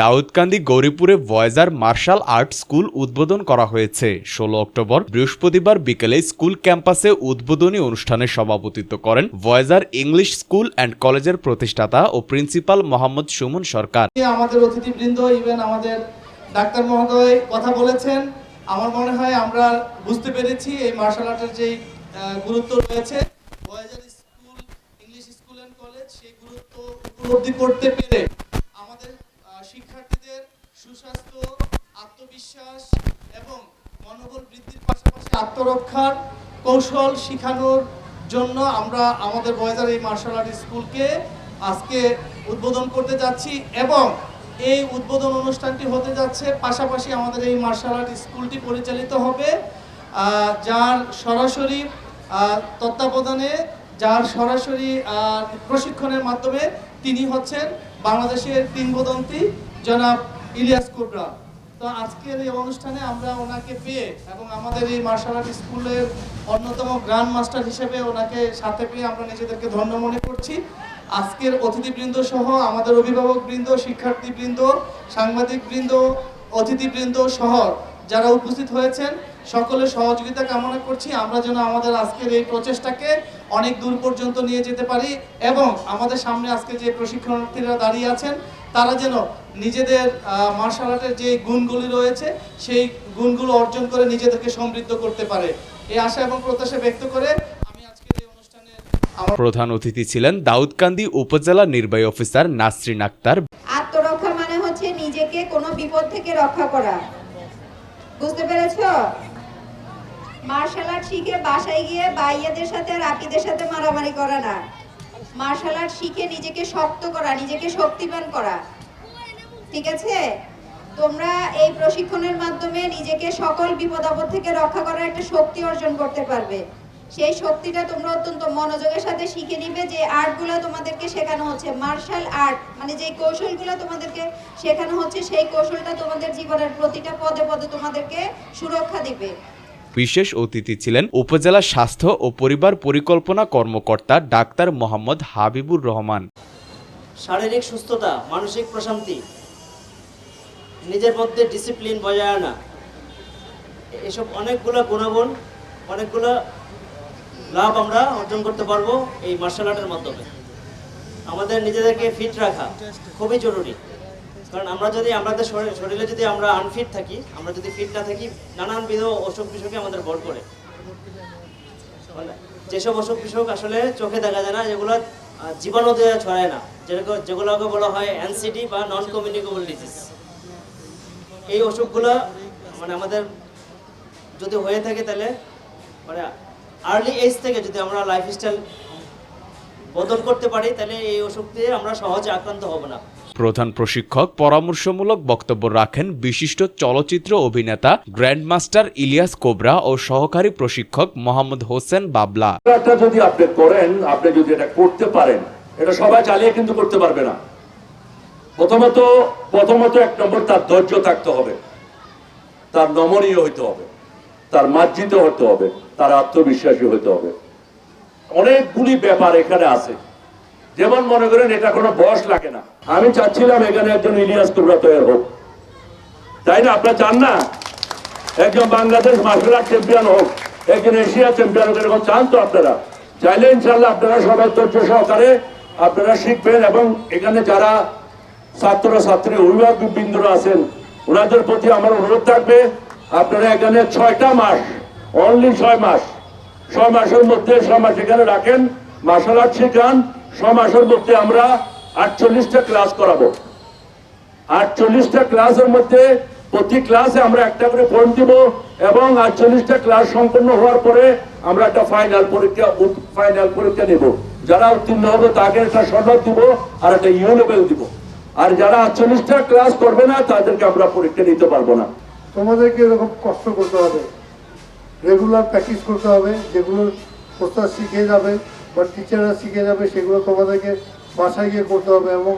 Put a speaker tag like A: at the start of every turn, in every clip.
A: দাউদকান্দি গৌরীপুরে Voyager martial art school উদ্বোধন করা হয়েছে। ষোলো অক্টোবর বৃহস্পতিবার বিকেলে স্কুল ক্যাম্পাসে উদ্বোধনী অনুষ্ঠানে সভাপতিত্ব করেন ভয়েজার ইংলিশ স্কুল অ্যান্ড কলেজের প্রতিষ্ঠাতা ও প্রিন্সিপাল মোহাম্মদ সুমন সরকার।
B: আমাদের অতিথিবৃন্দ ইভেন আমাদের ডাক্তার মহোদয় কথা বলেছেন। আমার মনে হয় আমরা বুঝতে পেরেছি এই মার্শাল আর্টের যে গুরুত্ব রয়েছে Voyager school English school and college গুরুত্ব উপলব্ধি করতে পেরে আমাদের শিক্ষার্থীদের সুস্বাস্থ্য, আত্মবিশ্বাস এবং মনোবল বৃদ্ধির পাশাপাশি আত্মরক্ষার কৌশল শেখানোর জন্য আমরা আমাদের বয়েজার এই মার্শাল আর্ট স্কুলকে আজকে উদ্বোধন করতে যাচ্ছি এবং এই উদ্বোধন অনুষ্ঠানটি হতে যাচ্ছে পাশাপাশি আমাদের এই মার্শাল আর্ট স্কুলটি পরিচালিত হবে যার সরাসরি তত্ত্বাবধানে যার সরাসরি প্রশিক্ষণের মাধ্যমে তিনি হচ্ছেন বাংলাদেশের কিংবদন্তি জনাব ইলিয়াস কুবরা। তো আজকের এই অনুষ্ঠানে আমরা ওনাকে পেয়ে এবং আমাদের এই মার্শাল আর্ট স্কুলের অন্যতম গ্র্যান্ড মাস্টার হিসেবে ওনাকে সাথে পেয়ে আমরা নিজেদেরকে ধন্য মনে করছি। আজকের অতিথিবৃন্দ সহ আমাদের অভিভাবকবৃন্দ শিক্ষার্থীবৃন্দ সাংবাদিকবৃন্দ অতিথিবৃন্দ সহ যারা উপস্থিত হয়েছেন সকলের সহযোগিতা কামনা করছি। আমরা যেন আমাদের আজকের এই প্রচেষ্টাকে অনেক দূর পর্যন্ত নিয়ে যেতে পারি এবং আমাদের সামনে আজকে যে প্রশিক্ষণার্থীরা দাঁড়িয়ে আছেন তারা যেন নিজেদের মার্শাল আর্টের যে গুণগুলি রয়েছে সেই গুণগুলো অর্জন করে নিজেদেরকে সমৃদ্ধ করতে পারে। এই আশা এবং প্রত্যাশা ব্যক্ত করে আমি আজকের এই অনুষ্ঠানে আমার
A: প্রধান অতিথি ছিলেন দাউদকান্দি উপজেলা নির্বাহী অফিসার নাসরিন আক্তার।
C: আত্মরক্ষা মানে হচ্ছে নিজেকে কোনো বিপদ থেকে রক্ষা করা। বুঝতে পেরেছ? মার্শাল আর্ট শিখে বাসায় গিয়ে বাইয়াদের সাথে আর আপিদের সাথে মারামারি করা না। মার্শাল আর্ট শিখে নিজেকে শক্ত করা, নিজেকে শক্তিবান করা। ঠিক আছে? তোমরা এই প্রশিক্ষণের মাধ্যমে নিজেকে সকল বিপদ আপদ থেকে রক্ষা করার একটা শক্তি অর্জন করতে পারবে। সেই শক্তিটা তোমরা অত্যন্ত মনোযোগের সাথে শিখে নিবে যে আর্টগুলো তোমাদেরকে শেখানো হচ্ছে। মার্শাল আর্ট মানে যে কৌশলগুলো তোমাদেরকে শেখানো হচ্ছে, সেই কৌশলটা তোমাদের জীবনের প্রতিটা পদে পদে তোমাদেরকে সুরক্ষা দিবে।
A: বিশেষ অতিথি ছিলেন উপজেলা স্বাস্থ্য ও পরিবার পরিকল্পনা কর্মকর্তা ডাক্তার মোহাম্মদ হাবিবুর রহমান।
D: শারীরিক সুস্থতা, মানসিক প্রশান্তি, নিজের মধ্যে ডিসিপ্লিন বজায় আনা, এসব অনেকগুলো গুণাগুণ, অনেকগুলো লাভ আমরা অর্জন করতে পারব এই মার্শাল আর্টের মাধ্যমে। আমাদের নিজেদেরকে ফিট রাখা খুবই জরুরি। কারণ আমরা যদি, আমাদের শরীর- যদি আমরা আনফিট থাকি, আমরা যদি ফিট না থাকি, নানানবিধ অসুখ বিসুখে আমাদের ভর করে। যেসব অসুখ বিসুখ আসলে চোখে দেখা যায় না, যেগুলো জীবাণু দিয়ে ছড়ায় না। যেগুলো যেগুলোকে বলা হয় এনসিডি বা নন কমিউনিকেবল ডিজিজ এই অসুখগুলো মানে আমাদের যদি হয়ে থাকে তাহলে মানে আর্লি এজ থেকে যদি আমরা লাইফস্টাইল বদল করতে পারি, তাহলে এই অসুখ দিয়ে আমরা সহজে আক্রান্ত হব না।
A: প্রধান প্রশিক্ষক পরামর্শমূলক বক্তব্য রাখেন বিশিষ্ট চলচ্চিত্র অভিনেতা, গ্র্যান্ডমাস্টার ইলিয়াস কোবরা ও সহকারী প্রশিক্ষক মোহাম্মদ হোসেন বাবলা।
E: যদি আপনি করেন, আপনি যদি এটা করতে পারেন, এটা সবাই চালিয়ে কিন্তু করতে পারবে না। প্রথমত প্রথমত এক নম্বর তার ধৈর্য থাকতে হবে। তার নমনীয় হইতে হবে। তার মার্জিত হতে হবে। তার আত্মবিশ্বাসী হতে হবে। অনেকগুলি ব্যাপার এখানে আছে। যেমন মনে করেন এটা কোনো বয়স লাগে না। আমি চাচ্ছিলাম এখানে একজন ইলিয়াস কুবরা তৈরি হোক। তাই না? আপনারা চান না? একজন বাংলাদেশ মার্শাল আর্ট চ্যাম্পিয়ন হোক, একজন এশিয়া চ্যাম্পিয়ন হোক, এরকম চান তো আপনারা? চাইলে ইনশাল্লাহ আপনারা সবাই ধৈর্য সহকারে আপনারা শিখবেন এবং এখানে যারা ছাত্র, ছাত্রী, অভিভাবক বৃন্দরা আছেন, ওনাদের প্রতি আমার অনুরোধ থাকবে, আপনারা এখানে ছয়টা মাস অনলি ছয় মাস, ছয় মাসের মধ্যে ছয় মাস এখানে রাখেন মার্শাল আর্ট শেখান ছয় মাসের মধ্যে আমরা আটচল্লিশটা ক্লাস করাবো। আটচল্লিশটা ক্লাসের মধ্যে প্রতি ক্লাসে আমরা একটা করে পয়েন্ট দিব এবং আটচল্লিশটা ক্লাস সম্পন্ন হওয়ার পরে আমরা একটা ফাইনাল পরীক্ষা ফাইনাল পরীক্ষা নেব। যারা উত্তীর্ণ হবে তাকে একটা সনদ দিব আর একটা ইউ লেভেল দিব। আর যারা আটচল্লিশটা ক্লাস করবে না, তাদেরকে আমরা পরীক্ষা নিতে পারব না।
F: তোমাদেরকে এরকম কষ্ট করতে হবে। রেগুলার প্র্যাকটিস করতে হবে, যেগুলো প্রস্তাব শিখে যাবে। বা টিচাররা শিখে যাবে সেগুলো তোমাদেরকে বাসায় গিয়ে করতে হবে এবং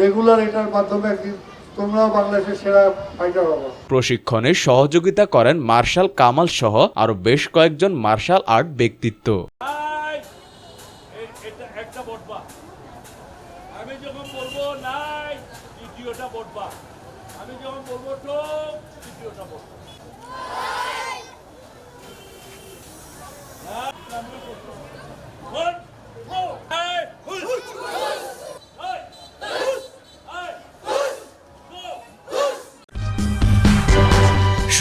F: রেগুলার এটার মাধ্যমে একদিন তোমরাও বাংলাদেশের সেরা ফাইটার হবে।
A: প্রশিক্ষণে সহযোগিতা করেন মার্শাল কামাল সহ আরও বেশ কয়েকজন মার্শাল আর্ট ব্যক্তিত্ব।
E: আমি যখন বলব আমি যখন বলব তো